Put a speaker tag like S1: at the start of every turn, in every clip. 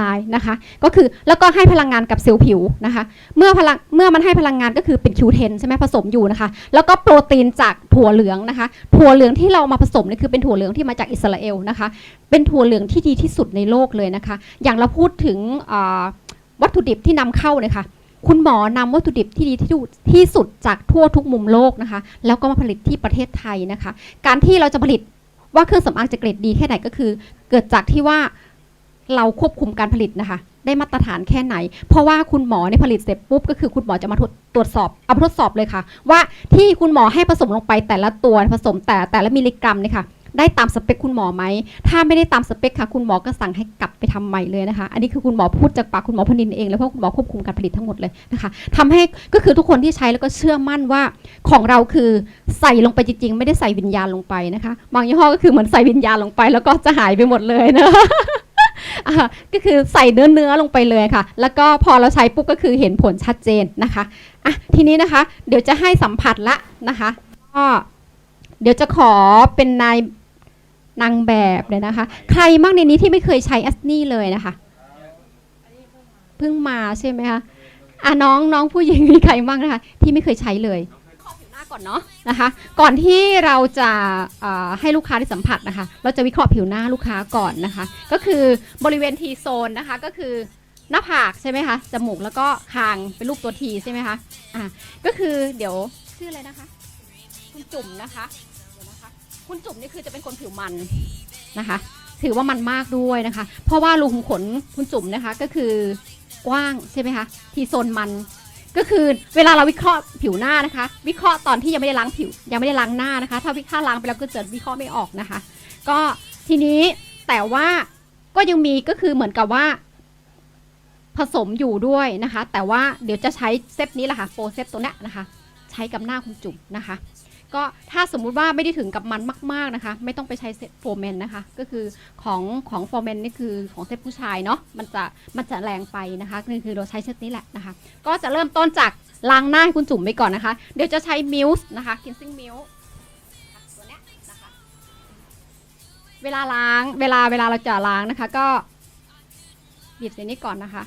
S1: ลายนะคะ ก็คือแล้วก็ให้พลังงานกับเซลล์ผิวนะคะ เมื่อพลังเมื่อมันให้พลังงานก็คือเป็น Q10 ใช่ไหมผสมอยู่นะคะ แล้วก็โปรตีนจากถั่วเหลืองนะคะ ถั่วเหลืองที่เรามาผสมนี่คือเป็นถั่วเหลืองที่มาจากอิสราเอลนะคะ เป็นถั่วเหลืองที่ดีที่สุดในโลกเลยนะคะ อย่างเราพูดถึงวัตถุดิบที่นำเข้าเนี่ยค่ะคุณหมอนำวัตถุดิบที่ดีที่สุดที่สุดจากทั่วทุกมุมโลกนะคะ แล้วก็มาผลิตที่ประเทศไทยนะคะ การที่เราจะผลิตว่าเครื่องสำอางจะเกรดดีแค่ไหนก็คือ เกิดจากที่ว่า เราควบคุมการผลิตนะคะ ได้มาตรฐานแค่ไหน เพราะว่าคุณหมอในผลิตเสร็จปุ๊บก็คือคุณหมอจะมาทดตรวจสอบเอาทดสอบเลยค่ะ ว่าที่คุณหมอให้ผสมลงไปแต่ละตัวผสมแต่แต่ละมิลลิกรัมเนี่ยค่ะได้ตามสเปคคุณหมอไหม ถ้าไม่ได้ตามสเปคค่ะ คุณหมอก็สั่งให้กลับไปทำใหม่เลยนะคะ อันนี้คือคุณหมอพูดจากปากคุณหมอพนินเอง แล้วเพราะคุณหมอควบคุมการผลิตทั้งหมดเลยนะคะทำให้ก็คือทุกคนที่ใช้แล้วก็เชื่อมั่นว่าของเราคือใส่ลงไปจริงๆ ไม่ได้ใส่วิญญาณลงไปนะคะ บางยี่ห้อก็คือเหมือนใส่วิญญาณลงไป แล้วก็จะหายไปหมดเลยนะะ ก็คือใส่เนื้อเนื้อลงไปเลยค่ะ แล้วก็พอเราใช้ปุ๊บก็คือเห็นผลชัดเจนนะคะอะทีนี้นะคะ เดี๋ยวจะให้สัมผัสละนะคะก็เดี๋ยวจะขอเป็นนายนางแบบเลยนะคะ ใครบ้างในนี้ที่ไม่เคยใช้แอสนี่เลยนะคะเพิ่งมาใช่ไหมคะอะน้องน้องผู้หญิงมีใครบ้างนะคะ ที่ไม่เคยใช้เลย ก่อนเนาะนะคะ ก่อนที่เราจะให้ลูกค้าได้สัมผัสนะคะ เราจะวิเคราะห์ผิวหน้าลูกค้าก่อนนะคะ ก็คือบริเวณทีโซนนะคะก็คือหน้าผากใช่ไหมคะจมูกแล้วก็คางเป็นรูปตัวทีใช่ไหมคะอะก็คือเดี๋ยวชื่ออะไรนะคะ คุณจุ่มนะคะเดี๋ยวนะคะ คุณจุ่มนี่คือจะเป็นคนผิวมันนะคะ ถือว่ามันมากด้วยนะคะ เพราะว่ารูขุมขนคุณจุ่มนะคะก็คือกว้างใช่ไหมคะทีโซนมัน ก็คือเวลาเราวิเคราะห์ผิวหน้านะคะ วิเคราะห์ตอนที่ยังไม่ได้ล้างผิว ยังไม่ได้ล้างหน้านะคะ ถ้าวิเคราะห์ล้างไปแล้วก็จะวิเคราะห์ไม่ออกนะคะ ก็ทีนี้แต่ว่าก็ยังมีก็คือเหมือนกับว่า ผสมอยู่ด้วยนะคะ แต่ว่าเดี๋ยวจะใช้เซตนี้แหละค่ะโฟเซตตัวนี้นะคะ ใช้กับหน้าคุณจุ๋มนะคะ ก็ถ้าสมมุติว่าไม่ได้ถึงกับมันมาก ๆนะคะ ไม่ต้องไปใช้เซตโฟร์แมนนะคะ ก็คือของของโฟร์แมนนี่คือของเซตผู้ชายเนาะมันจะมันจะแรงไปนะคะนี่คือเราใช้เซตนี้แหละนะคะ ก็จะเริ่มต้นจากล้างหน้าให้คุณจุ่มไปก่อนนะคะ เดี๋ยวจะใช้มิลส์นะคะกินซิ่งมิลตัวเนี้ยนะคะเวลาล้างเวลาเวลาเราจะล้างนะคะ ก็บีบเส้นนี้ก่อนนะคะ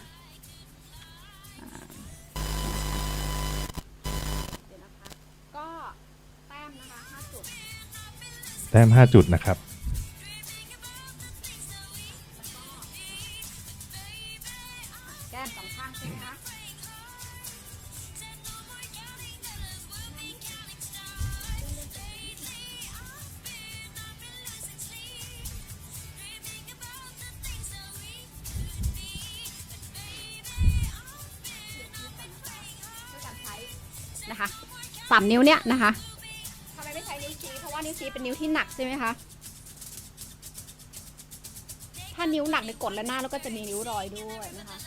S1: ต้ม 5 จุด
S2: นะครับ
S1: แก้มสองข้างใช่ไหมคะนะคะสามนิ้วเนี้ยนะคะ ชี้เพราะว่านิ้วชี้เป็นนิ้วที่หนักใช่ไหมคะ ถ้านิ้วหนักในยกดและหน้าแล้วก็จะมีนิ้วรอยด้วยนะคะ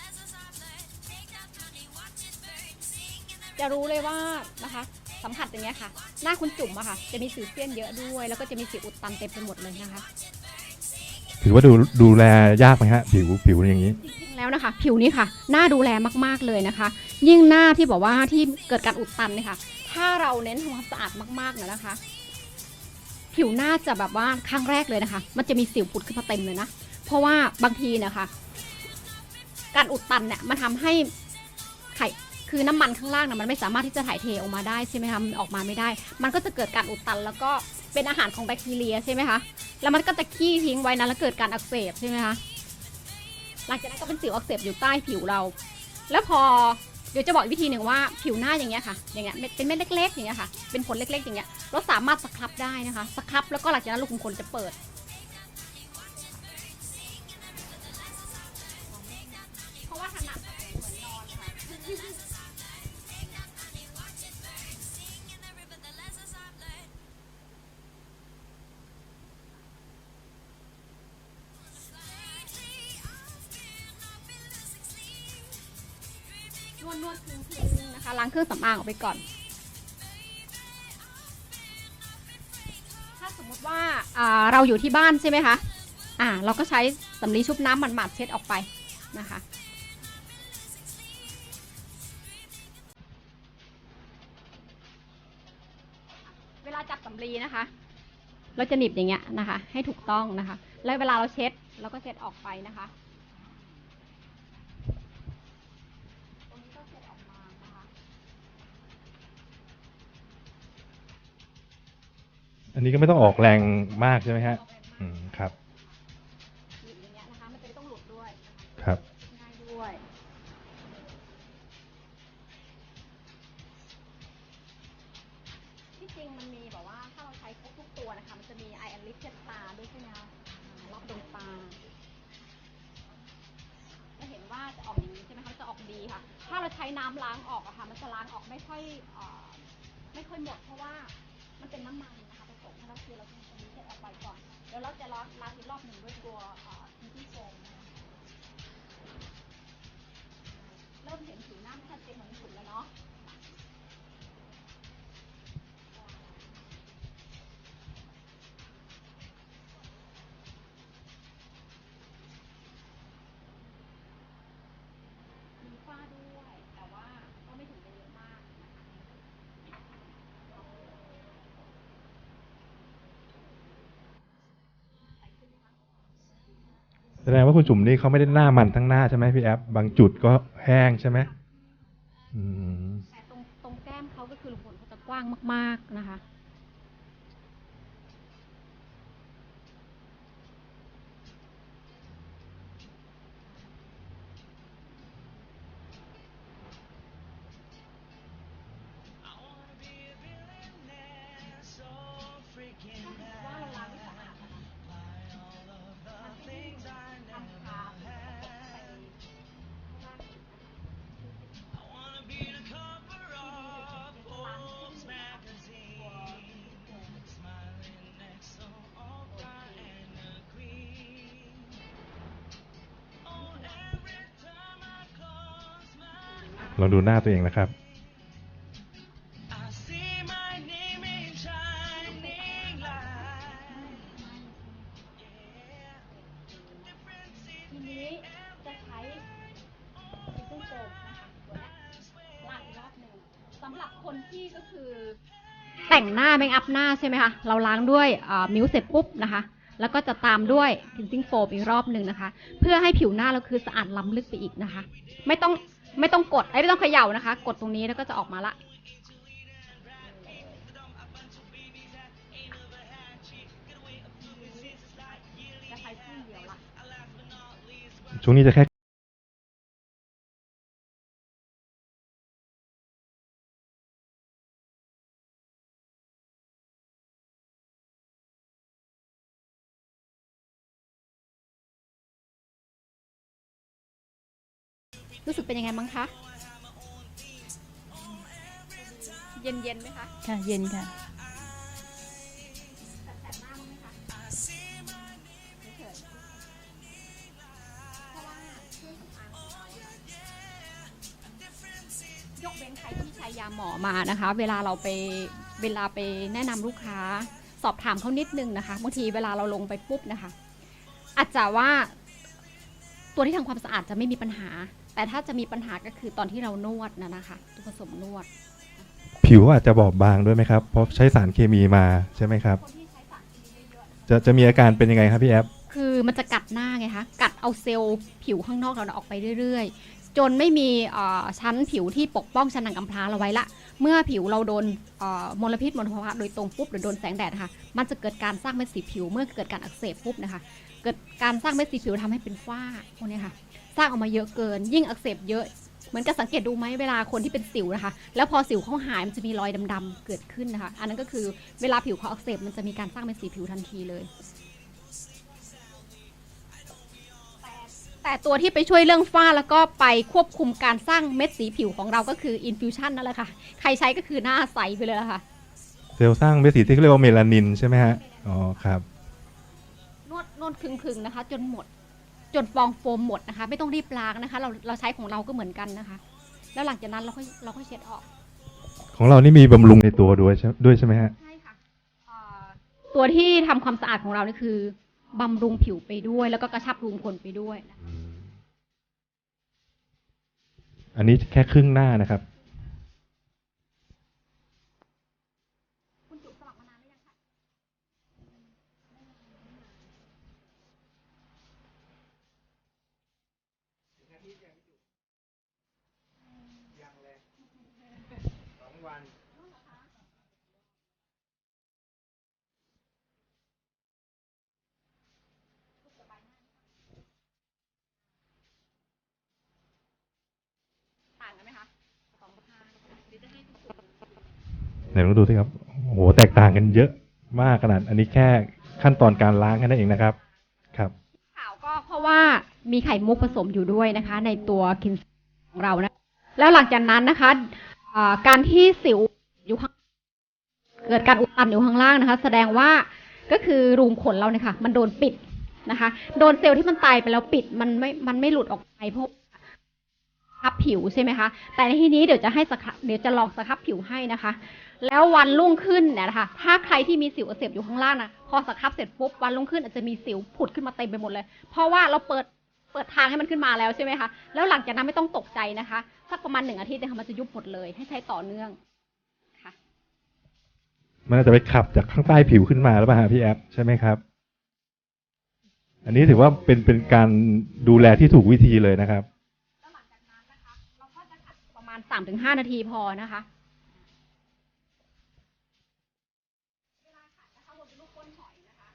S1: จะรู้เลยว่านะคะสัมผัสอย่างเงี้ยค่ะ หน้าคุณจุ่มอะค่ะ จะมีสิวเซียนเยอะด้วย แล้วก็จะมีสิวอุดตันเต็มไปหมดเลยนะคะ
S2: ถือว่าดูดูแลยากไหมฮะผิวผิวอย่างนี้
S1: จริงๆแล้วนะคะ ผิวนี้ค่ะ หน้าดูแลมากๆเลยนะคะ ยิ่งหน้าที่บอกว่าที่เกิดการอุดตันเนี่ยค่ะ ถ้าเราเน้นทำความสะอาดมากๆนะนะคะ ผิวหน้าจะแบบว่าครั้งแรกเลยนะคะ มันจะมีสิวผุดขึ้นมาเต็มเลยนะ เพราะว่าบางทีนะคะ การอุดตันเนี่ยมันทำให้ไข่คือน้ำมันข้างล่างนะมันไม่สามารถที่จะถ่ายเทออกมาได้ใช่ไหมคะมันออกมาไม่ได้ มันก็จะเกิดการอุดตัน แล้วก็เป็นอาหารของแบคทีเรียใช่ไหมคะ แล้วมันก็จะขี้ทิ้งไว้นะแล้วเกิดการอักเสบใช่ไหมคะ หลังจากนั้นก็เป็นสิวอักเสบอยู่ใต้ผิวเรา แล้วพอ เดี๋ยวจะบอกวิธีหนึ่งว่าผิวหน้าอย่างเงี้ยค่ะ อย่างเงี้ยเม็ดเป็นเม็ดเล็กๆอย่างเงี้ยค่ะ เป็นผลเล็กๆ อย่างเงี้ย เราสามารถสครับได้นะคะ สครับแล้วก็หลังจากนั้นลูกขุมขนจะเปิด นวดนวดทิ้งทิ้งนะคะ ล้างเครื่องสำอางออกไปก่อน ถ้าสมมติว่าอ่าเราอยู่ที่บ้านใช่ไหมคะอ่าเราก็ใช้สำลีชุบน้ำหมาดๆเช็ดออกไปนะคะเวลาจับสำลีนะคะ เราจะหนีบอย่างเงี้ยนะคะ ให้ถูกต้องนะคะ แล้วเวลาเราเช็ดเราก็เช็ดออกไปนะคะ
S2: อันนี้ก็ไม่ต้องออกแรงมากใช่ไหมฮะ อืม ครับ
S1: อย่างเงี้ยนะคะมันจะไม่ต้องหลุดด้วยนะคะ
S2: ครับ
S1: ดงว่าคุ
S2: ณจุ๋มนี่เขาไม่ได้หน้ามันทั้งหน้าใช่ไหมพี่แอฟบางจุดก็แห้งใช่ไหม
S1: แต่ตรงตรงแก้มเขาก็คือขนเขาจะกว้างมากๆ รอ
S2: บ
S1: หนึ่งสำหรับคนที่ก็คือแต่งหน้าเมคอัพหน้าใช่ไหมคะ เราล้างด้วยมิวเสร็จปุ๊บนะคะแล้วก็จะตามด้วยทินซิ่งโฟมอีกรอบหนึ่งนะคะ เพื่อให้ผิวหน้าเราคือสะอาดล้ำลึกไปอีกนะคะ ไม่ต้อง ไม่ต้องกดไอ้ไม่ต้องเขย่านะคะ กดตรงนี้แล้วก็จะออกมาละ ช่วละ
S2: ช่วงนี้จะแค่
S1: รู้สึกเป็นยังไงบ้างคะเย็นเย็นๆไหมคะ
S3: ค่ะเย็นค่ะ
S1: แสบๆหน้าบ้างไหมคะเฉยๆเพราะว่าเครื่องสำอางของเราอะยกเว้นใครที่ใช้ยาหมอมานะคะ เวลาเราไปเวลาไปแนะนำลูกค้า สอบถามเขานิดนึงนะคะบางทีเวลาเราลงไปปุ๊บนะคะ อาจจะว่า ตัวที่ทำความสะอาดจะไม่มีปัญหา แต่ถ้าจะมีปัญหาก็คือตอนที่เรานวดนะนะคะตัวผสมนวด
S2: ผิวอาจจะบอบบางด้วยไหมครับ เพราะใช้สารเคมีมาใช่ไหมครับ
S1: คนที่ใช้สารเคมีเยอะๆนะคะ
S2: จะจะมีอาการเป็นยังไงครับพี่แอฟ
S1: คือมันจะกัดหน้าไงคะ กัดเอาเซลล์ผิวข้างนอกเราน่ะออกไปเรื่อยๆ จนไม่มีเอ่อชั้นผิวที่ปกป้องชั้นหนังกำพร้าเราไว้ละ เมื่อผิวเราโดนเอ่อมลพิษมลภาวะโดยตรงปุ๊บหรือโดนแสงแดดนะคะมันจะเกิดการสร้างเม็ดสีผิว เมื่อเกิดการอักเสบปุ๊บนะคะ เกิดการสร้างเม็ดสีผิวทำให้เป็นฝ้าพวกเนี้ยค่ะ สร้างออกมาเยอะเกิน ยิ่งอักเสบเยอะ เหมือนกับสังเกตดูไหมเวลาคนที่เป็นสิวนะคะ แล้วพอสิวเขาหายมันจะมีรอยดำๆเกิดขึ้นนะคะ อันนั้นก็คือเวลาผิวเขาอักเสบมันจะมีการสร้างเป็นสีผิวทันทีเลย แต่ตัวที่ไปช่วยเรื่องฝ้าแล้วก็ไปควบคุมการสร้างเม็ดสีผิวของเราก็คืออินฟิวชันนั่นแหละค่ะ ใครใช้ก็คือหน้าใสไปเลยละค่ะ
S2: เซลล์สร้างเม็ดสีที่เขาเรียกว่าเมลานินใช่ไหมฮะ อ๋อ ครับ
S1: นวดนวดคลึงๆนะคะ จนหมด จนฟองโฟมหมดนะคะ ไม่ต้องรีบล้างนะคะ เราเราใช้ของเราก็เหมือนกันนะคะ แล้วหลังจากนั้นเราค่อยเราค่อยเช็ดออก
S2: ของเรานี่มีบำรุงในตัวด้วยใช่ด้วยใช่ไหมฮะ
S1: ใช่ค่ะอ่าตัวที่ทำความสะอาดของเรานี่คือบำรุงผิวไปด้วย แล้วก็กระชับรูมขนไปด้วย
S2: อันนี้แค่ครึ่งหน้านะครับ
S1: คุณจุ๋มสมัครมานานหรือยังคะ
S2: ไห นลองดูสิครับโหแตกต่างกันเยอะมากขนาด อันนี้แค่ขั้นตอนการล้างแค่นั้นเองนะครับ ครับ
S1: ขาวก็เพราะว่ามีไข่มุกผสมอยู่ด้วยนะคะ ในตัวคินของเรานะ แล้วหลังจากนั้นนะคะการที่สิวอยู่ข้างเกิดการอุดตันอยู่ข้างล่างนะคะ แสดงว่าก็คือรูมขนเราเนี่ยค่ะ มันโดนปิดนะคะ โดนเซลล์ที่มันตายไปแล้วปิดมันไม่มันไม่หลุดออกไปเพราะสครับผิวใช่ไหมคะ แต่ในที่นี้เดี๋ยวจะให้สครับเดี๋ยวจะลองสครับผิวให้นะคะ แล้ววันรุ่งขึ้นเนี่ยนะคะถ้าใครที่มีสิวอักเสบอยู่ข้างล่างนะพอสครับเสร็จปุ๊บวันรุ่งขึ้นอาจจะมีสิวผุดขึ้นมาเต็มไปหมดเลย เพราะว่าเราเปิดเปิดทางให้มันขึ้นมาแล้วใช่ไหมคะแล้วหลังจากนั้นไม่ต้องตกใจนะคะสักประมาณหนึ่งอาทิตย์นะคะมันจะยุบหมดเลย ให้ใช้ต่อเนื่องค่ะ
S2: มันอาจจะไปขับจากข้างใต้ผิวขึ้นมาแล้วป่ะฮะพี่แอฟใช่ไหมครับ อันนี้ถือว่าเป็นเป็นการดูแลที่ถูกวิธีเลยนะครับ
S1: แล้วหลังจากนั้นนะคะเราก็จะขัดประมาณสามถึงห้านาทีพอนะคะ เวลาขัดนะคะบนลูกก้นหอยนะคะ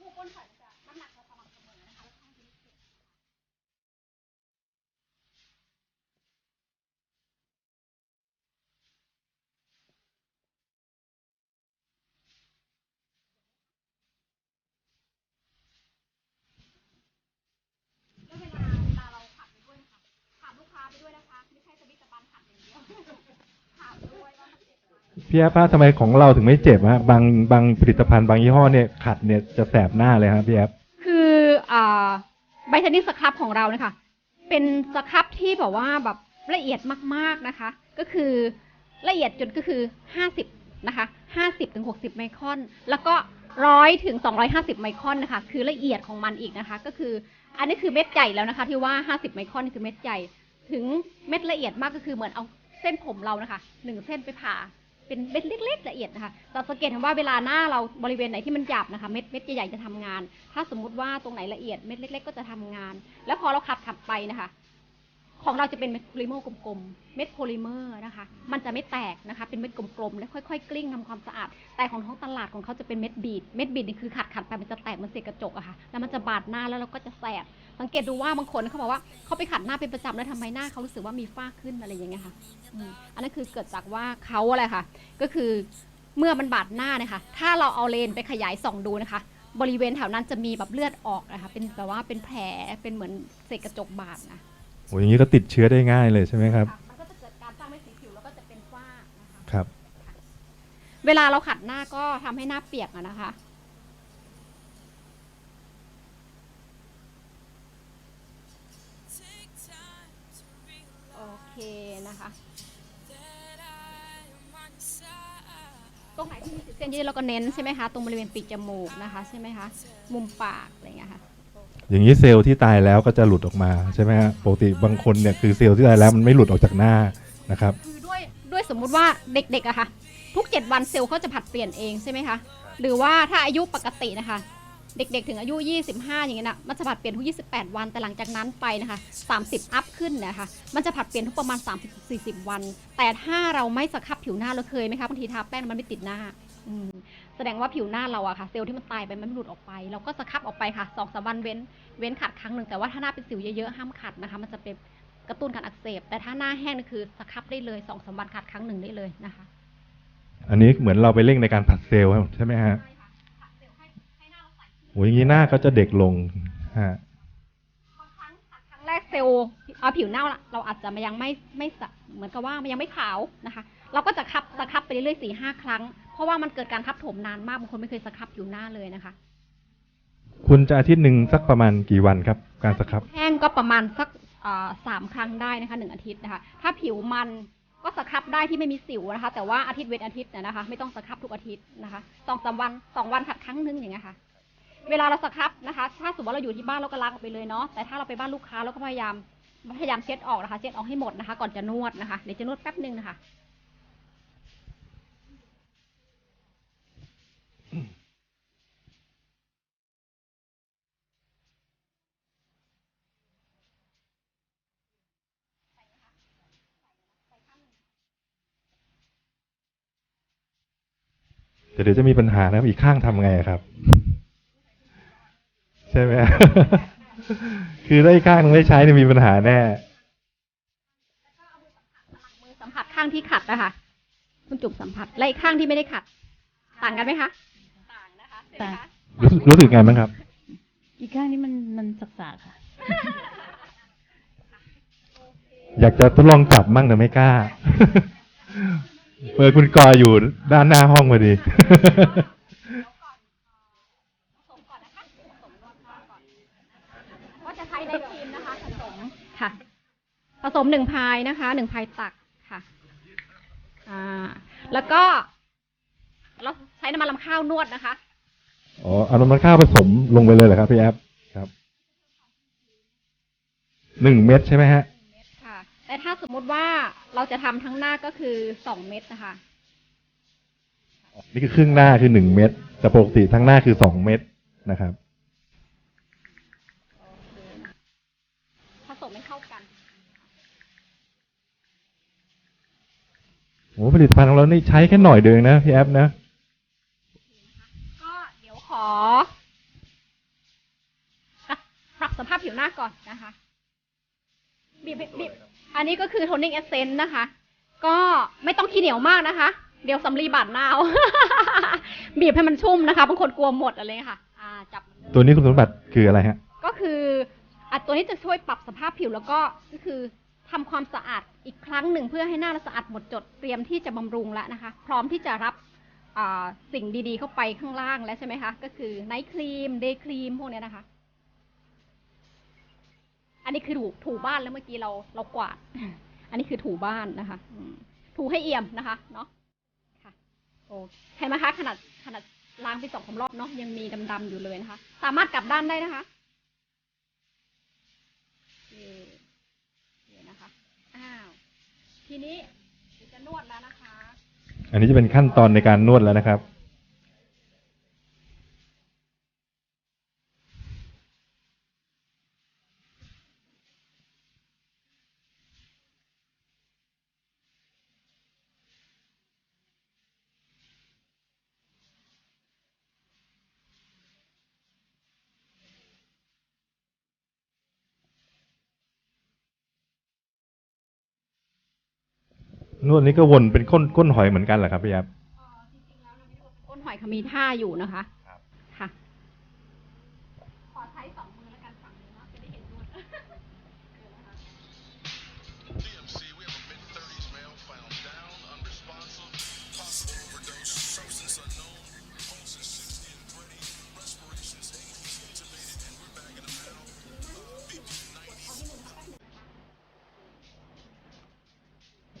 S1: ลูกก้นหอยมันจะน้ำหนักจะสม่ำเสมอนะคะแล้วข้างที่เก็บแล้วเวลาเวลาเราขัดไปด้วยนะคะขัดลูกค้าไปด้วยนะคะ ไม่ใช่สวิตช์ตะบันขัดอย่างเดียวขัดด้วยว่ามันเจ็บไหม
S2: พี่แอฟฮะทำไมของเราถึงไม่เจ็บฮะบางบางผลิตภัณฑ์บางยี่ห้อเนี่ยขัดเนี่ยจะแสบหน้าเลยฮะพี่แอฟ
S1: คืออ่าไบเทนนิ่งสครับของเราเนี่ยค่ะเป็นสครับที่แบบว่าแบบละเอียดมากๆนะคะ ก็คือละเอียดจนก็คือ 50 นะคะ 50ถึง60 ไมครอน แล้วก็ร้อยถึง250 ไมครอนนะคะ คือละเอียดของมันอีกนะคะ ก็คืออันนี้คือเม็ดใหญ่แล้วนะคะ ที่ว่า 50 ไมครอนนี่คือเม็ดใหญ่ ถึงเม็ดละเอียดมากก็คือเหมือนเอาเส้นผมเรานะคะหนึ่งเส้นไปผ่า เป็นเม็ดเล็ก ๆ ละเอียดนะคะแต่สังเกตเห็นว่าเวลาหน้าเราบริเวณไหนที่มันหยาบนะคะ เม็ดเม็ดใหญ่ๆจะทำงาน ถ้าสมมุติว่าตรงไหนละเอียดเม็ดเล็ก ๆ ก็จะทำงาน แล้วพอเราขัดขัดไปนะคะ ของเราจะเป็นเม็ดโพลิเมอร์กลมๆ เม็ดโพลิเมอร์นะคะ มันจะไม่แตกนะคะ เป็นเม็ดกลมๆ แล้วค่อยๆ กลิ้งทำความสะอาด แต่ของท้องตลาดของเขาจะเป็นเม็ดบีด เม็ดบีดนี่คือขัดขัดไปมันจะแตกมันเศษกระจกอะค่ะ แล้วมันจะบาดหน้าแล้วเราก็จะแสบ สังเกตดูว่าบางคนเขาบอกว่าเขาไปขัดหน้าเป็นประจำแล้วทำไมหน้าเขารู้สึกว่ามีฝ้าขึ้นอะไรอย่างเงี้ยค่ะอืมอันนั้นคือเกิดจากว่าเขาอะไรค่ะ ก็คือเมื่อมันบาดหน้าเนี่ยค่ะถ้าเราเอาเลนส์ไปขยายส่องดูนะคะ บริเวณแถวนั้นจะมีแบบเลือดออกนะคะเป็นแบบว่าเป็นแผลเป็นเหมือนเศษกระจกบาดนะ
S2: โอ้ยอย่างนี้ก็ติดเชื้อได้ง่ายเลยใช่ไหมครับ
S1: ค่ะมันก็จะเกิดการสร้างเม็ดสีผิวแล้วก็จะเป็นฝ้านะคะ
S2: ครับ
S1: เวลาเราขัดหน้าก็ทำให้หน้าเปียกอะนะคะ เคนะคะ
S4: that I am on your side.
S1: ตรงไหนที่มีสิวเส้นยืดเราก็เน้นใช่ไหมคะ ตรงบริเวณปีกจมูกนะคะใช่ไหมคะ มุมปากอะไรอย่างเงี้ยค่ะ
S2: อย่างนี้เซลล์ที่ตายแล้วก็จะหลุดออกมาใช่ไหมฮะปกติบางคนเนี่ยคือเซลล์ที่ตายแล้วมันไม่หลุดออกจากหน้านะครับ
S1: คือด้วยด้วยสมมุติว่าเด็กๆอะค่ะ ทุก 7 วันเซลล์เขาจะผลัดเปลี่ยนเองใช่ไหมคะ หรือว่าถ้าอายุปกตินะคะ เด็กๆ ถึงอายุ 25 อย่างเงี้ยนะมันจะผัดเปลี่ยนทุก 28 วัน แต่หลังจากนั้นไปนะคะ 30 อัพขึ้นนะคะ มันจะผัดเปลี่ยนทุกประมาณ 30-40 วัน แต่ถ้าเราไม่สครับผิวหน้าเราเคยไหมคะบางทีทาแป้งมันไม่ติดหน้าแสดงว่าผิวหน้าเราอะค่ะเซลล์ที่มันตายไปมันไม่หลุดออกไป เราก็สครับออกไปค่ะสองสามวันเว้นเว้นขัดครั้งหนึ่งแต่ว่าถ้าหน้าเป็นสิวเยอะๆห้ามขัดนะคะ มันจะเป็นกระตุ้นการอักเสบ แต่ถ้าหน้าแห้งนี่คือสครับได้เลยสองสามวันขัดครั้งหนึ่งได้เลยนะคะ
S2: อันนี้เหมือนเราไปเร่งในการผัดเซลล์ใช่ไหมฮะ
S1: ใโอ้
S2: ยอย่างนี้หน้าก็จะเด็กลงฮะ
S1: บางครั้งขัดครั้งแรกเซลล์เอาผิวหน้าเราอาจจะยังไม่ไม่สะเหมือนกับว่ามันยังไม่ขาวนะคะ เราก็จะคับสครับไปเรื่อยๆสี่ห้าครั้ง เพราะว่ามันเกิดการทับถมนานมากบางคนไม่เคยสครับผิวหน้าเลยนะคะ
S2: คุณจะอาทิตย์หนึ่งสักประมาณกี่วันครับ การสครับ
S1: แห้งก็ประมาณสักอ่าสามครั้งได้นะคะหนึ่งอาทิตย์นะคะ ถ้าผิวมันก็สครับได้ที่ไม่มีสิวนะคะ แต่ว่าอาทิตย์เว้นอาทิตย์เนี่ยนะคะ ไม่ต้องสครับทุกอาทิตย์นะคะสองสามวันสองวันขัดครั้งหนึงอย่างเงี้ยค่ะ เวลาเราสครับนะคะ ถ้าสมมติว่าเราอยู่ที่บ้านเราก็ล้างออกไปเลยเนาะ แต่ถ้าเราไปบ้านลูกค้าเราก็พยายามพยายามเช็ดออกนะคะ เช็ดออกให้หมดนะคะ ก่อนจะนวดนะคะ เดี๋ยวจะนวดแป๊บหนึ่งนะคะ
S2: แต่เดี๋ยวจะมีปัญหานะครับอีกข้างทำไงครับ ช่ไหมคือได้อีกข้างหนึงไม่ใช้เนี่ยมีปัญหาแน่
S1: ผัสข้างที่ขัดนะคะคุณจุ๋มสัมผัส และอีกข้างที่ไม่ได้ขัด ต่างกันไหมคะ ต่างนะคะใช่ไหมคะ
S2: รู้สึกรู้สึกไงบ้างครับ
S3: อีกข้างนี้มันมันสักๆค่ะ
S2: อยากจะทดลองจับมั่งแต่ไม่กล้าเปิดคุณกออยู่ด้านหน้าห้องพอดี
S1: ก็จะใช้ในครีมนะคะ ผสมค่ะ ผ สมหนึ่งพายนะคะหนึ่งพายตักค่ะอ่าแล้วก็เราใช้น้ำมันลำข้าวนวดนะคะ
S2: อ๋อเอาน้ำมันข้าวผสมลงไปเลยเหรอครับพี่แอฟครับหนึ่งเม็ดใช่ไหมฮะ
S1: ค่ะ แต่ถ้าสมมุติว่าเราจะทำทั้งหน้าก็คือสองเม็ดนะคะ
S2: นี่คือครึ่งหน้าคือหนึ่งเม็ดแต่ปกติทั้งหน้าคือสองเม็ดนะครับ
S1: ผสมให้เข้ากัน
S2: โอ้ผลิตภัณฑ์ของเรานี่ใช้แค่หน่อยเดียวเองนะพี่แอฟนะ
S1: ก็เดี๋ยวขออะปรับสภาพผิวหน้าก่อนนะคะบีบบีบอันนี้ก็คือโทนนิ่งเอเซนต์นะคะ ก็ไม่ต้องขี้เหนียวมากนะคะ เดี๋ยวสำลีบาดหน้าเอาบีบให้มันชุ่มนะคะบางคนกลัวหมดอะไรอย่างเงี้ยค่ะอ่าจับ
S2: ตัวนี้คุณสมบัติคืออะไรฮะ
S1: ก็คืออันตัวนี้จะช่วยปรับสภาพผิวแล้วก็ก็คือ ทำความสะอาดอีกครั้งหนึ่งเพื่อให้หน้าเราสะอาดหมดจดเตรียมที่จะบำรุงแล้วนะคะ พร้อมที่จะรับสิ่งดีๆ เข้าไปข้างล่างแล้วใช่ไหมคะ ก็คือไนท์ครีมเดย์ครีมพวกนี้นะคะ อันนี้คือถูถูบ้านแล้วเมื่อกี้เราเรากวาด อันนี้คือถูบ้านนะคะถูให้เอี่ยมนะคะเนาะค่ะโอเห็นไหมคะขนาดขนาดล้างไปสองสามรอบเนาะยังมีดำๆอยู่เลยนะคะ สามารถกลับด้านได้นะคะ นี่นี่นะคะ อ้าว ทีนี้จะนวดแล้วนะคะ
S2: อันนี้จะเป็นขั้นตอนในการนวดแล้วนะครับ นวดนี้ก็วนเป็นก้นก้นหอยเหมือนกันเหรอครับพี่แอฟ
S1: ก้นหอยเขามีท่าอยู่นะคะ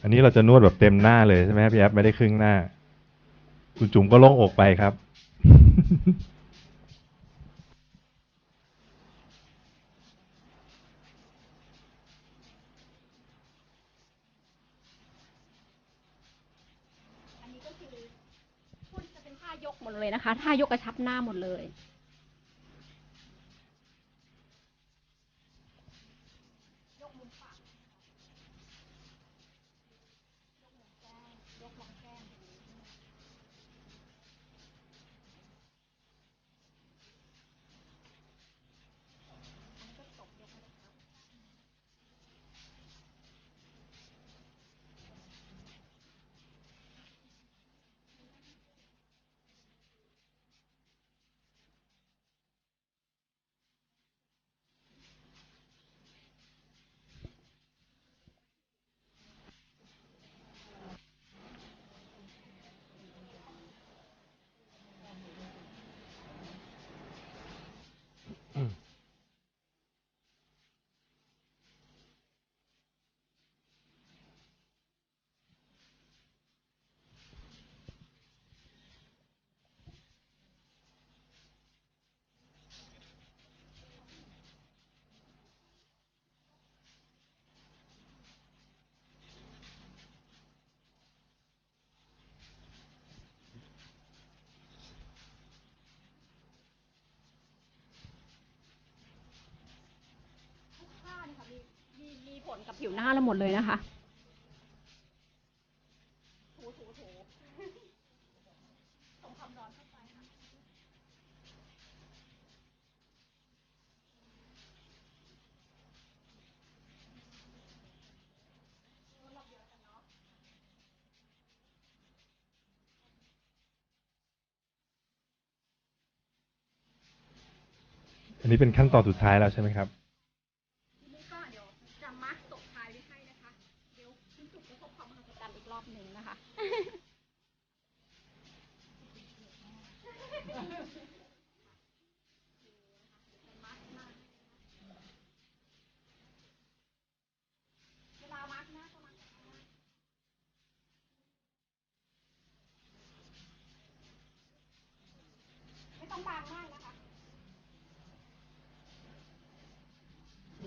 S1: อันนี้เรา
S2: จะนวดแบบเต็มหน้าเลยใช่ไหมพี่แอฟไม่ได้ครึ่งหน้า คุณจุ๋มก็โล่งอกไปครับ
S1: อันนี้ก็คือพูดจะเป็นท่ายกหมดเลยนะคะท่ายกกระชับหน้าหมดเลย ขนกับผิวหน้าเราหมดเลยนะคะอันนี้เป็
S2: นขั้นตอนสุดท้ายแล้วใช่ไหมครับ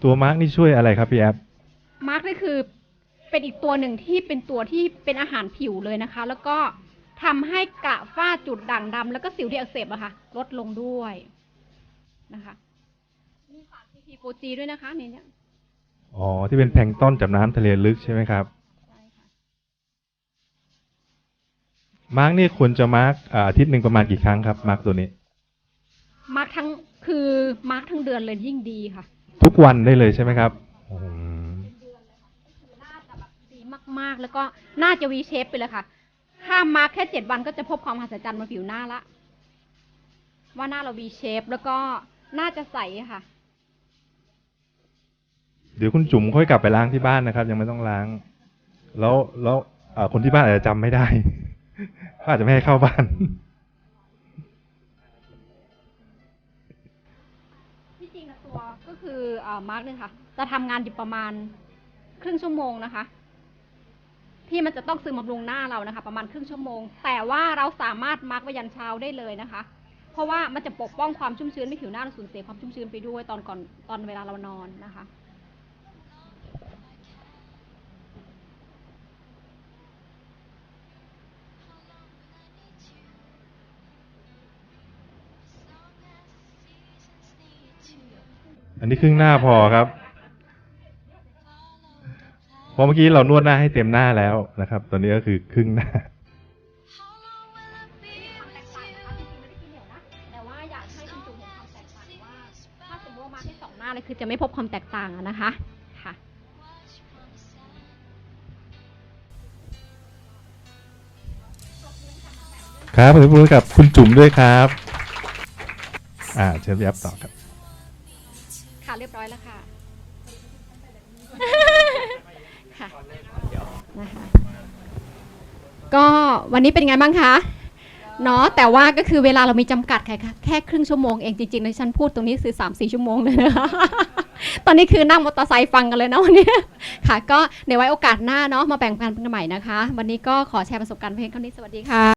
S1: ตัวมาร์กนี่
S2: ช่วยอะไรครับพี่แอฟ
S1: มาร์กนี่คือเป็นอีกตัวหนึ่งที่เป็นตัวที่เป็นอาหารผิวเลยนะคะ แล้วก็ทำให้กระฝ้าจุดด่างดำแล้วก็สิวที่อักเสบอะค่ะ ลดลงด้วยนะคะมีสาร CP4G ด้วยนะคะในเนี่ย
S2: อ๋อ ที่เป็นแพลงก์ต้อนจากน้ำทะเลลึกใช่ไหมครับ
S1: ใช่ค่ะ
S2: มาร์กนี่ควรจะมาร์กอ่าอาทิตย์หนึ่งประมาณกี่ครั้งครับ มาร์กตัวนี้
S1: มาร์กทั้งคือมาร์กทั้งเดือนเลยยิ่งดีค่ะ
S2: ทุกวันได้เลยใช่ไหมครับอืม
S1: คือน่าจะแบบดีมากๆ แล้วก็น่าจะ V shape ไปเลยค่ะถ้ามาร์กแค่เจ็ดวันก็จะพบความมหัศจรรย์บนผิวหน้าละ ว่าหน้าเรา V shape แล้วก็น่าจะใสค่ะ
S2: เดี๋ยวคุณจุ๋มค่อยกลับไปล้างที่บ้านนะครับ ยังไม่ต้องล้าง แล้วแล้วอ่าคนที่บ้านอาจจะจำไม่ได้เขาอาจจะไม่ให้เข้าบ้าน
S1: ตัวก็คืออมาร์กเนี่ยค่ะ จะทำงานอยู่ประมาณครึ่งชั่วโมงนะคะ ที่มันจะต้องซึมบำรุงหน้าเรานะคะ ประมาณครึ่งชั่วโมง แต่ว่าเราสามารถมาร์กไว้ยันเช้าได้เลยนะคะ เพราะว่ามันจะปกป้องความชุ่มชื้นไม่ผิวหน้าเราสูญเสียความชุ่มชื้นไปด้วยตอนก่อนตอนเวลาเรานอนนะคะ
S2: อันนี้ครึ่งหน้าพอครับเพราะเมื่อกี้เรานวดหน้าให้เต็มหน้าแล้วนะครับ ตอนนี้ก็คือครึ่งหน้า
S1: แต่ว่าอยากให้คุณจุ๋มเห็นความแตกต่างว่าถ้าสมมติว่ามาแค่สองหน้าเลยคือจะไม่พบความแตกต่างอะนะคะค่ะ
S2: ครับผมพูดกับคุณจุ๋มด้วยครับ อ่าเชิญพี่แอฟต่อครับ
S1: ค่ะ เรียบร้อยแล้วค่ะค่ะนะคะก็วันนี้เป็นไงบ้างคะเนาะแต่ว่าก็คือเวลาเรามีจำกัดค่ะแค่ครึ่งชั่วโมงเองจริงๆในฉันพูดตรงนี้คือสามสี่ชั่วโมงเลยนะคะตอนนี้คือนั่งมอเตอร์ไซค์ฟังกันเลยนะวันนี้ค่ะ ก็ในไว้โอกาสหน้าเนาะมาแบ่งปันกันใหม่นะคะ วันนี้ก็ขอแชร์ประสบการณ์เพียงเท่านี้สวัสดีค่ะ